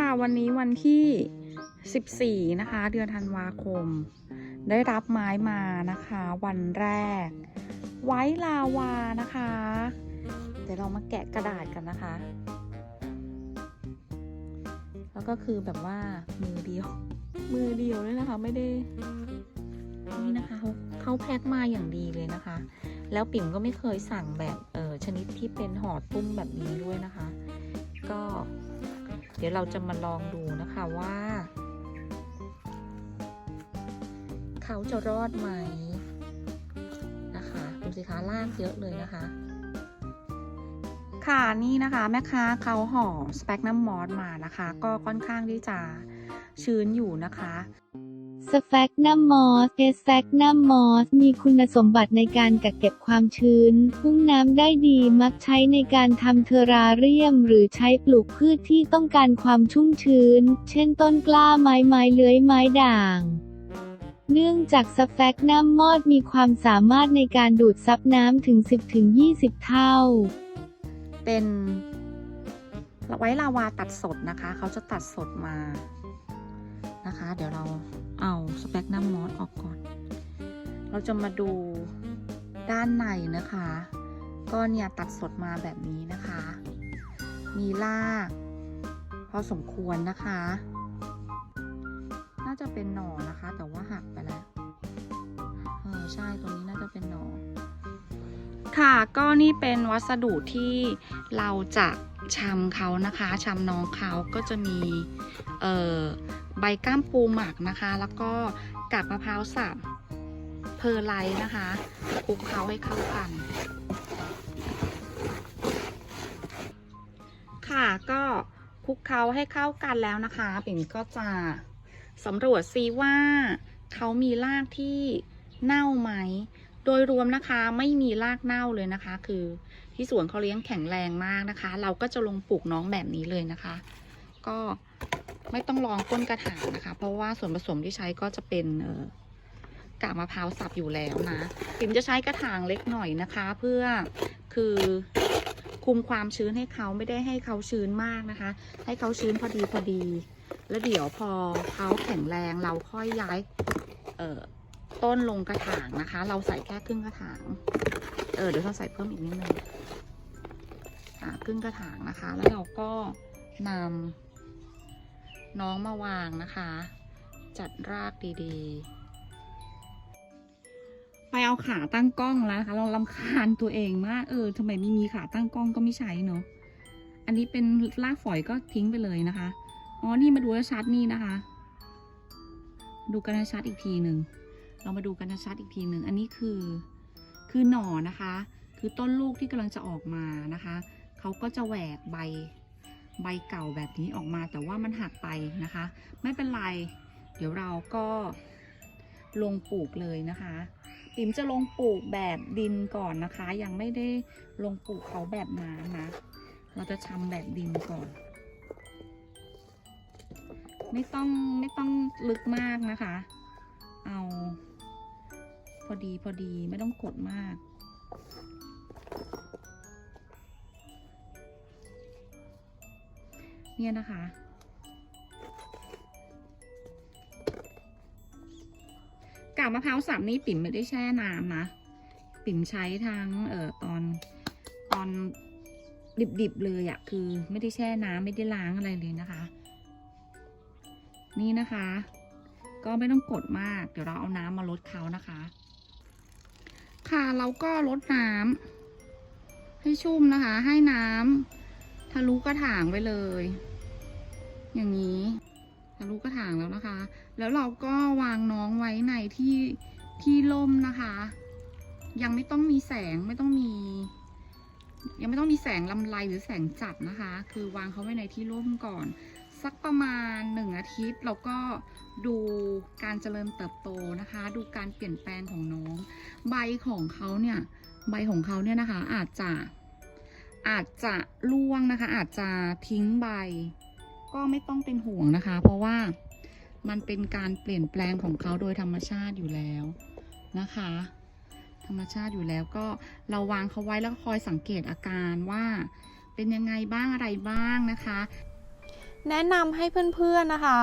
ค่ะ วันนี้วันที่ 14 นะคะ เดือนธันวาคม ได้รับไม้มานะคะ วันแรก ไว้ลาวานะคะ เดี๋ยวเรามาแกะกระดาษกันนะคะ แล้วก็คือแบบว่ามือเดียว มือเดียวเลยนะคะ ไม่ได้ นี่นะคะเขาเขาแพ็คมาอย่างดีเลยนะคะ แล้วปิ่มก็ไม่เคยสั่งแบบเออชนิดที่เป็นห่อตุ้มแบบนี้ด้วยนะคะ ก็ เดี๋ยวเราจะมาลองดูนะคะว่า เขาจะรอดไหมนะคะดูสิคะล่างเยอะเลยนะคะ ค่ะนี่นะคะแม่ค้าเขาห่อสเปกน้ำมอสมานะคะ ก็ค่อนข้างที่จะชื้นอยู่นะคะ สแฟกนัมมอสเอสแฟกนัมมอสมีคุณสมบัติในการกักเก็บความชื้นพุ่งน้ำได้ดีมักใช้ในการทำเทอราเรียม หรือใช้ปลูกพืชที่ต้องการความชุ่มชื้น เช่นต้นกล้าไม้ไม้เลื้อยไม้ด่างเนื่องจากสแฟกนัมมอสมีความสามารถในการดูดซับน้ำถึง 10-20 เท่า เป็นไว้ลาวาตัดสดนะคะ เขาจะตัดสดมา นะคะ เดี๋ยวเราเอาสเปกนัมมอสออกก่อน เราจะมาดูด้านในนะคะ ก็เนี่ยตัดสดมาแบบนี้นะคะ มีราก พอสมควรนะคะ น่าจะเป็นหน่อนะคะ แต่ว่าหักไปแล้ว เออใช่ตรงนี้น่าจะเป็นหน่อ ค่ะก็นี่เป็นวัสดุที่เราจะชำเขานะคะชำน้องเขาก็จะมี เอ่อ ใบก้ามปูหมักนะคะ แล้วก็กาบมะพร้าวสับเพอร์ไลท์นะคะคลุกเขาให้เข้ากัน ค่ะก็คลุกเขาให้เข้ากันแล้วนะคะปิ่นก็จะสำรวจซิว่าเขามีรากที่เน่าไหม โดยรวมนะคะไม่มีรากเน่าเลยนะคะ คือที่สวนเขาเลี้ยงแข็งแรงมากนะคะ เราก็จะลงปลูกน้องแบบนี้เลยนะคะ ก็ ไม่ต้องลองก้นกระถางนะคะ เพราะว่าส่วนผสมที่ใช้ก็จะเป็นกากมะพร้าวสับอยู่แล้วนะปิมจะใช้กระถางเล็กหน่อยนะคะ เพื่อคือคุมความชื้นให้เขาไม่ได้ให้เขาชื้นมากนะคะ ให้เขาชื้นพอดีพอดี แล้วเดี๋ยวพอเขาแข็งแรงเราค่อยย้ายเออต้นลงกระถางนะคะ เราใส่แค่ครึ่งกระถาง เออเดี๋ยวเราใส่เพิ่มอีกนิดนึงอ่าครึ่งกระถางนะคะ แล้วเราก็นำ น้องมาวางนะคะ จัดรากดีๆ ไปเอาขาตั้งกล้องแล้วนะคะเราลำคาญตัวเองมากเออทำไมไม่มีขาตั้งกล้องก็ไม่ใช้เนาะอันนี้เป็นรากฝอยก็ทิ้งไปเลยนะคะอ๋อนี่มาดูชัดนี่นะคะ ดูกันชัดอีกทีหนึ่งเรามาดูกันชัดอีกทีหนึ่งอันนี้คือคือหน่อนะคะ คือต้นลูกที่กำลังจะออกมานะคะเขาก็จะแหวกใบ ใบเก่าแบบนี้ออกมาแต่ว่ามันหักไปนะคะ ไม่เป็นไร เดี๋ยวเราก็ลงปลูกเลยนะคะปิ๋มจะลงปลูกแบบดินก่อนนะคะ ยังไม่ได้ลงปลูกเขาแบบน้ำนะ เราจะชำแบบดินก่อน ไม่ต้องไม่ต้องลึกมากนะคะ เอา พอดีพอดีไม่ต้องกดมาก เนี่ยนะคะ กาบมะพร้าวสับนี่ปิ่มไม่ได้แช่น้ำนะ ปิ่มใช้ทั้งเอ่อตอนตอนดิบๆเลยอะคือไม่ได้แช่น้ำไม่ได้ล้างอะไรเลยนะคะ นี่นะคะ ก็ไม่ต้องกดมาก เดี๋ยวเราเอาน้ำมาลดเขานะคะ ค่ะเราก็ลดน้ำให้ชุ่มนะคะ ให้น้ำทะลุกระถางไปเลย อย่างนี้ทะลุกระถางแล้วนะคะ แล้วเราก็วางน้องไว้ในที่ที่ร่มนะคะ ยังไม่ต้องมีแสงไม่ต้องมี ยังไม่ต้องมีแสงลำไรหรือแสงจัดนะคะ คือวางเขาไว้ในที่ร่มก่อน สักประมาณหนึ่งอาทิตย์เราก็ดูการเจริญเติบโตนะคะ ดูการเปลี่ยนแปลงของน้อง ใบของเขาเนี่ยใบของเขาเนี่ยนะคะอาจจะอาจจะร่วงนะคะ อาจจะทิ้งใบ ก็ไม่ต้องเป็นห่วงนะคะ เพราะว่ามันเป็นการเปลี่ยนแปลงของเขาโดยธรรมชาติอยู่แล้วนะคะ ธรรมชาติอยู่แล้วก็เราวางเขาไว้แล้วคอยสังเกตอาการว่า เป็นยังไงบ้างอะไรบ้างนะคะ แนะนำให้เพื่อนๆนะคะ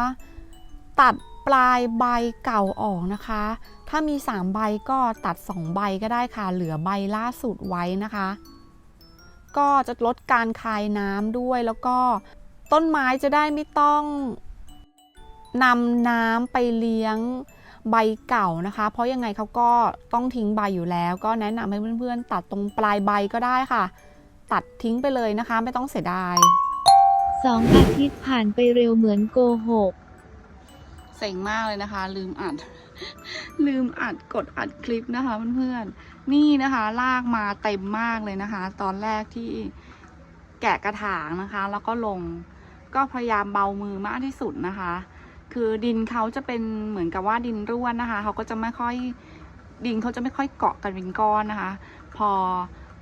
ตัดปลายใบเก่าออกนะคะ ถ้ามี 3 ใบก็ตัด 2 ใบก็ได้ค่ะ เหลือใบล่าสุดไว้นะคะ ก็จะลดการคายน้ำด้วยแล้วก็ ต้นไม้จะได้ไม่ต้องนำน้ำไปเลี้ยงใบเก่านะคะ เพราะยังไงเขาก็ต้องทิ้งใบอยู่แล้ว ก็แนะนำให้เพื่อนๆ ตัดตรงปลายใบก็ได้ค่ะ ตัดทิ้งไปเลยนะคะ ไม่ต้องเสียดายสองอาทิตย์ผ่านไปเร็วเหมือนโกหกเซ็งมากเลยนะคะ ลืมอัด ลืมอัดกดอัดคลิปนะคะเพื่อนๆนี่นะคะ ลากมาเต็มมากเลยนะคะ ตอนแรกที่แกะกระถางนะคะ แล้วก็ลง ก็พยายามเบามือมากที่สุดนะคะ คือดินเขาจะเป็นเหมือนกับว่าดินร่วนนะคะเขาก็จะไม่ค่อยดินเขาจะไม่ค่อยเกาะกันเป็นก้อนนะคะ พอ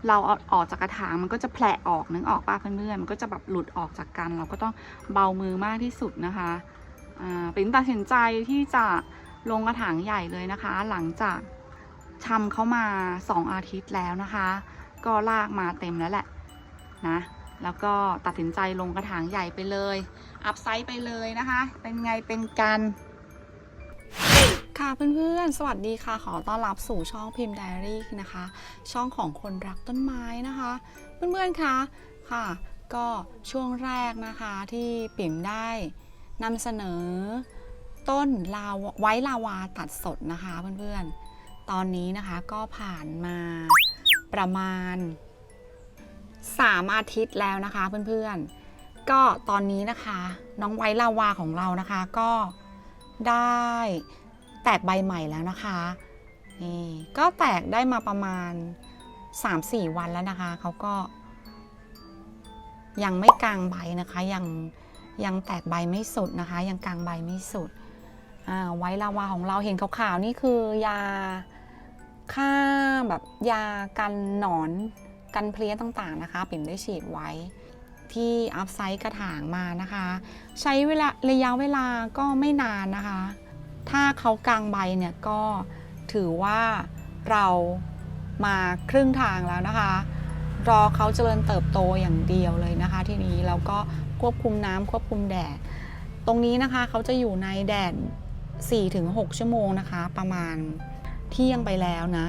เราเอาออกจากกระถางมันก็จะแผลออกนึกออกป่ะเพื่อนๆมันก็จะแบบหลุดออกจากกัน เราก็ต้องเบามือมากที่สุดนะคะอ่าปิ่นตัดสินใจที่จะลงกระถางใหญ่เลยนะคะ หลังจากทำเขามา 2 อาทิตย์แล้วนะคะ ก็ลากมาเต็มแล้วแหละนะ แล้วก็ตัดสินใจลงกระถางใหญ่ไปเลย อัพไซด์ไปเลยนะคะ เป็นไงเป็นกันค่ะเพื่อนๆ สวัสดีค่ะ ขอต้อนรับสู่ช่องพิมพ์ไดอารี่นะคะ ช่องของคนรักต้นไม้นะคะ เพื่อนๆคะค่ะ ก็ช่วงแรกนะคะที่ปิ่มได้นำเสนอต้นลาวไว้ลาวาตัดสดนะคะเพื่อนๆ ตอนนี้นะคะก็ผ่านมาประมาณ 3 อาทิตย์แล้วนะคะเพื่อนๆ ก็ตอนนี้นะคะน้องไว้ลาวาของเรานะคะก็ได้แตกใบใหม่แล้วนะคะนี่ก็แตกได้มาประมาณ 3-4 วันแล้วนะคะเขาก็ ยังไม่กลางใบนะคะยังยังแตกใบไม่สุดนะคะ ยังกลางใบไม่สุดอ่าไว้ลาวาของเราเห็นขาวๆนี่คือยาฆ่าแบบยากันหนอน กันเพลี้ยต่างๆนะคะ ปิ่มได้ฉีดไว้ที่อัพไซต์กระถางมานะคะ ใช้เวลาระยะเวลาก็ไม่นานนะคะ ถ้าเขากลางใบเนี่ยก็ถือว่าเรามาครึ่งทางแล้วนะคะ รอเขาเจริญเติบโตอย่างเดียวเลยนะคะ ทีนี้เราก็ควบคุมน้ำควบคุมแดด ตรงนี้นะคะเขาจะอยู่ในแดด4-6 ชั่วโมงนะคะ ประมาณเที่ยงไปแล้วนะ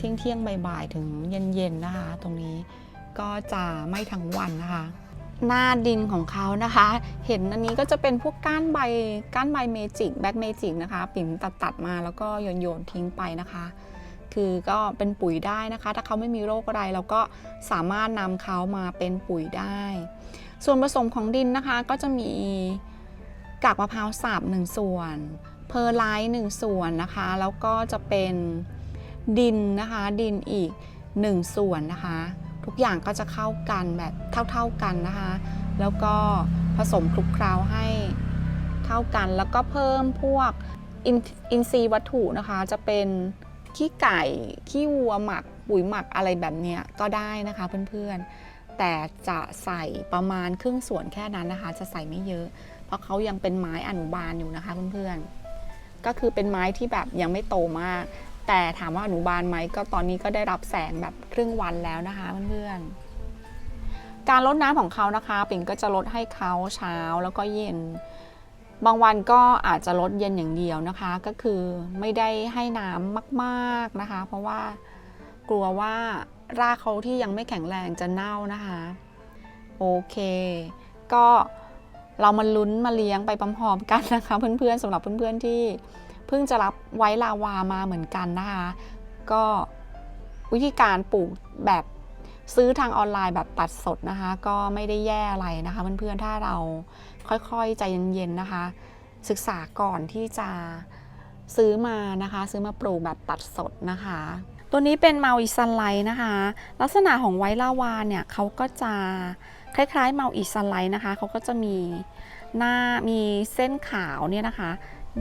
เที่ยงเที่ยงบ่ายๆถึงเย็นๆนะคะ ตรงนี้ก็จะไม่ทั้งวันนะคะ หน้าดินของเขานะคะ เห็นอันนี้ก็จะเป็นพวกก้านใบก้านใบเมจิกแบ็กเมจิกนะคะ ปิ่มตัดตัดมาแล้วก็โยนโยนทิ้งไปนะคะ คือก็เป็นปุ๋ยได้นะคะ ถ้าเขาไม่มีโรคอะไรเราก็สามารถนำเขามาเป็นปุ๋ยได้ ส่วนผสมของดินนะคะก็จะมีกากมะพร้าวสับหนึ่งส่วน เพอร์ไลท์หนึ่งส่วนนะคะ แล้วก็จะเป็น ดินนะคะ ดินอีก 1 ส่วนนะคะ ทุกอย่างก็จะเข้ากันแบบเท่าๆกันนะคะ แล้วก็ผสมคลุกเคล้าให้เข้ากัน แล้วก็เพิ่มพวกอินทรีย์วัตถุนะคะ จะเป็นขี้ไก่ขี้วัวหมักปุ๋ยหมักอะไรแบบนี้ก็ได้นะคะเพื่อนๆ แต่จะใส่ประมาณครึ่งส่วนแค่นั้นนะคะ จะใส่ไม่เยอะ เพราะเขายังเป็นไม้อนุบาลอยู่นะคะเพื่อนๆก็คือเป็นไม้ที่แบบยังไม่โตมาก แต่ถามว่าอนุบาลไหมก็ตอนนี้ก็ได้รับแสงแบบครึ่งวันแล้วนะคะเพื่อนๆ การลดน้ำของเขานะคะ ปิ่นก็จะลดให้เขาเช้าแล้วก็เย็น บางวันก็อาจจะลดเย็นอย่างเดียวนะคะ ก็คือไม่ได้ให้น้ำมากๆนะคะ เพราะว่ากลัวว่ารากเขาที่ยังไม่แข็งแรงจะเน่านะคะ โอเค ก็เรามาลุ้นมาเลี้ยงไปพร้อมๆกันนะคะ เพื่อนๆสำหรับเพื่อนๆที่ เพิ่งจะรับไว้ลาวามาเหมือนกันนะคะ ก็วิธีการปลูกแบบซื้อทางออนไลน์แบบตัดสดนะคะ ก็ไม่ได้แย่อะไรนะคะเพื่อนๆถ้าเราค่อยๆใจเย็นๆนะคะ ศึกษาก่อนที่จะซื้อมานะคะ ซื้อมาปลูกแบบตัดสดนะคะ ตัวนี้เป็นเมาอิซันไลนะคะ ลักษณะของไวลาวาเนี่ยเขาก็จะคล้ายๆเมาอิซันไลนะคะเขาก็จะมีหน้ามีเส้นขาวเนี่ยนะคะ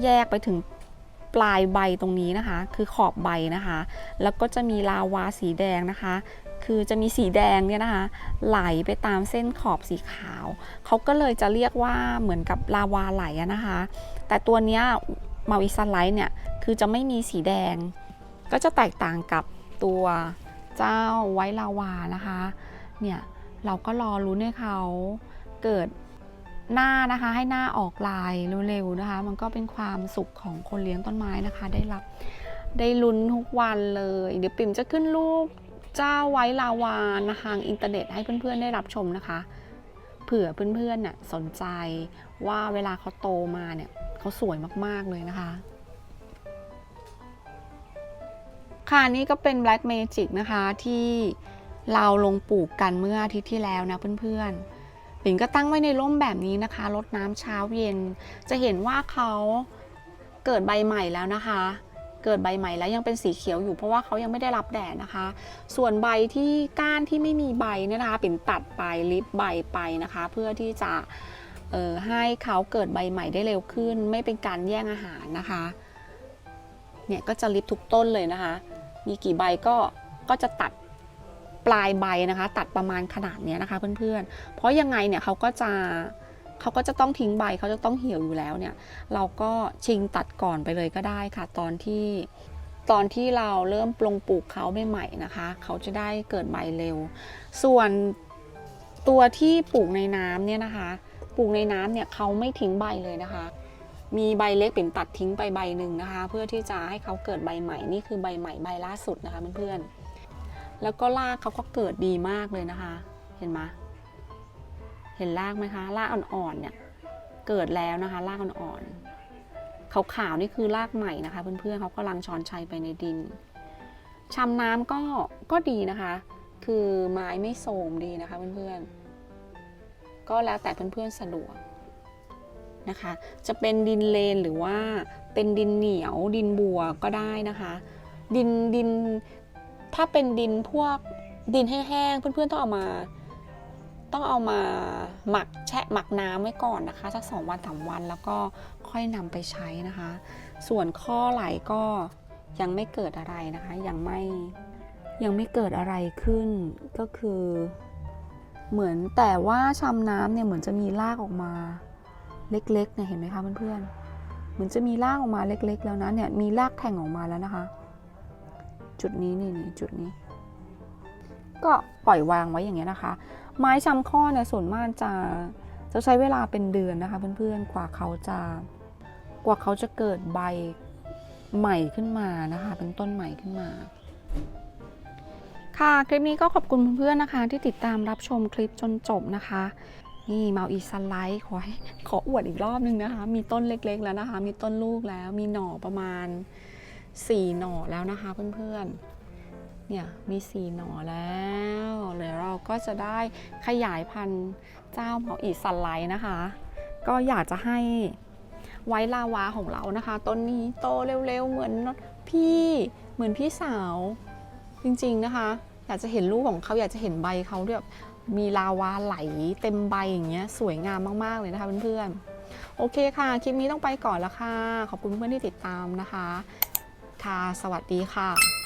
แยกไปถึง ปลายใบตรงนี้นะคะ คือขอบใบนะคะ แล้วก็จะมีลาวาสีแดงนะคะ คือจะมีสีแดงเนี่ยนะคะ ไหลไปตามเส้นขอบสีขาว เขาก็เลยจะเรียกว่าเหมือนกับลาวาไหลนะคะ แต่ตัวเนี้ยมาวิซันไลท์เนี่ย คือจะไม่มีสีแดง ก็จะแตกต่างกับตัวเจ้าไวลาวานะคะ เนี่ยเราก็รอรุ้ให้เขาเกิด หน้านะคะให้หน้าออกลายเร็วๆนะคะ มันก็เป็นความสุขของคนเลี้ยงต้นไม้นะคะ ได้รับได้ลุ้นทุกวันเลย เดี๋ยวปิ่มจะขึ้นรูปเจ้าไว้ลาวานะทางอินเทอร์เน็ตให้เพื่อนๆได้รับชมนะคะ เผื่อเพื่อนๆน่ะสนใจว่าเวลาเขาโตมาเนี่ยเขาสวยมากๆเลยนะคะค่ะนี่ก็เป็น Black Magic นะคะที่เราลงปลูกกันเมื่ออาทิตย์ที่แล้วนะเพื่อนๆ ปิ่นก็ตั้งไว้ในร่มแบบนี้นะคะรดน้ำเช้าเย็น จะเห็นว่าเขาเกิดใบใหม่แล้วนะคะ เกิดใบใหม่แล้วยังเป็นสีเขียวอยู่เพราะว่าเขายังไม่ได้รับแดดนะคะ ส่วนใบที่ก้านที่ไม่มีใบเนี่ยนะคะปิ่นตัดไปลิฟใบไปนะคะ เพื่อที่จะให้เขาเกิดใบใหม่ได้เร็วขึ้น ไม่เป็นการแย่งอาหารนะคะเนี่ยก็จะลิฟทุกต้นเลยนะคะ มีกี่ใบก็ก็จะตัด ปลายใบนะคะ ตัดประมาณขนาดนี้นะคะเพื่อนๆ เพราะยังไงเนี่ยเขาก็จะเขาก็จะต้องทิ้งใบเขาจะต้องเหี่ยวอยู่แล้วเนี่ย เราก็ชิงตัดก่อนไปเลยก็ได้ค่ะ ตอนที่ตอนที่เราเริ่มปลงปลูกเขาใหม่ๆนะคะ เขาจะได้เกิดใบเร็ว ส่วนตัวที่ปลูกในน้ำเนี่ยนะคะ ปลูกในน้ำเนี่ยเขาไม่ทิ้งใบเลยนะคะ มีใบเล็กเป็นตัดทิ้งไปใบหนึ่งนะคะ เพื่อที่จะให้เขาเกิดใบใหม่นี่คือใบใหม่ใบล่าสุดนะคะเพื่อนๆ แล้วก็รากเขาก็เกิดดีมากเลยนะคะ เห็นไหมเห็นรากไหมคะรากอ่อนๆเนี่ยเกิดแล้วนะคะรากอ่อนๆขาวๆนี่คือรากใหม่นะคะเพื่อนๆเขากำลังช้อนชัยไปในดินชำน้ำก็ก็ดีนะคะ คือไม้ไม่โทรมดีนะคะเพื่อนๆ ก็แล้วแต่เพื่อนๆสะดวกนะคะ จะเป็นดินเลนหรือว่าเป็นดินเหนียวดินบัวก็ได้นะคะ ดินดิน ถ้าเป็นดินพวกดินแห้งๆเพื่อนๆต้องเอามา ต้องเอามาหมักแช่หมักน้ำไว้ก่อนนะคะสักสองวันสามวันแล้วก็ค่อยนำไปใช้นะคะ ส่วนข้อไหลก็ยังไม่เกิดอะไรนะคะ ยังไม่ยังไม่เกิดอะไรขึ้นก็คือ เหมือนแต่ว่าชำน้ำเนี่ยเหมือนจะมีรากออกมาเล็กๆเนี่ยเห็นไหมคะเพื่อนๆเหมือนจะมีรากออกมาเล็ก ๆ แล้วนะเนี่ยมีรากแทงออกมาแล้วนะคะ จุดนี้นี่นี่จุดนี้ ก็ปล่อยวางไว้อย่างเงี้ยนะคะ ไม้ชำข้อเนี่ยส่วนมากจะจะใช้เวลาเป็นเดือนนะคะ เพื่อนๆกว่าเขาจะกว่าเขาจะเกิดใบใหม่ขึ้นมานะคะ เป็นต้นใหม่ขึ้นมา ค่ะคลิปนี้ก็ขอบคุณเพื่อนๆนะคะ ที่ติดตามรับชมคลิปจนจบนะคะนี่เมาอีสไลด์ขอขออวดอีกรอบนึงนะคะ มีต้นเล็กๆแล้วนะคะ มีต้นลูกแล้ว มีหน่อประมาณ 4 หน่อแล้วนะคะเพื่อนๆ เนี่ยมี 4 หน่อแล้วเดี๋ยวเราก็จะได้ขยายพันธุ์เจ้าเมาอีสไลนะคะ ก็อยากจะให้ไว้ลาวาของเรานะคะ ต้นนี้โตเร็วๆ เหมือนพี่เหมือนพี่สาวจริงๆนะคะ อยากจะเห็นลูกของเขาอยากจะเห็นใบเขาด้วยแบบมีลาวาไหลเต็มใบอย่างเงี้ยสวยงามมากๆเลยนะคะเพื่อนๆ โอเคค่ะ คลิปนี้ต้องไปก่อนแล้วค่ะ ขอบคุณเพื่อนที่ติดตามนะคะ ค่ะ สวัสดีค่ะ